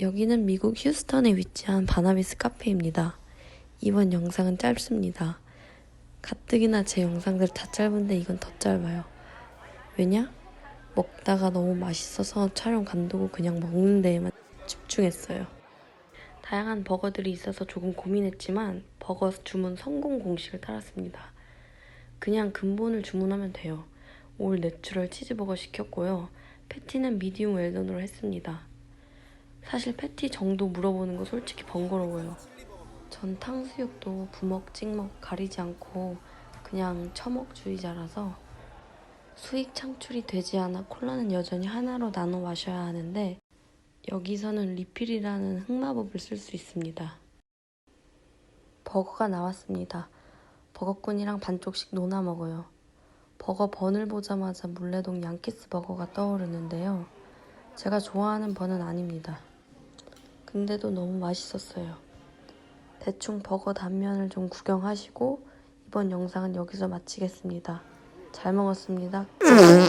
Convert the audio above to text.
여기는 미국 휴스턴에 위치한 바나비스 카페입니다. 이번 영상은 짧습니다. 가뜩이나 제 영상들 다 짧은데 이건 더 짧아요. 왜냐? 먹다가 너무 맛있어서 촬영 간두고 그냥 먹는 데에만 집중했어요. 다양한 버거들이 있어서 조금 고민했지만 버거 주문 성공 공식을 따랐습니다. 그냥 근본을 주문하면 돼요. 올 내추럴 치즈버거 시켰고요. 패티는 미디움 웰던으로 했습니다. 사실 패티 정도 물어보는 거 솔직히 번거로워요. 전 탕수육도 부먹 찍먹 가리지 않고 그냥 처먹주의자라서 수익 창출이 되지 않아 콜라는 여전히 하나로 나눠 마셔야 하는데 여기서는 리필이라는 흑마법을 쓸 수 있습니다. 버거가 나왔습니다. 버거꾼이랑 반쪽씩 노나 먹어요. 버거 번을 보자마자 물레동 양키스 버거가 떠오르는데요. 제가 좋아하는 번은 아닙니다. 근데도 너무 맛있었어요. 대충 버거 단면을 좀 구경하시고 이번 영상은 여기서 마치겠습니다. 잘 먹었습니다.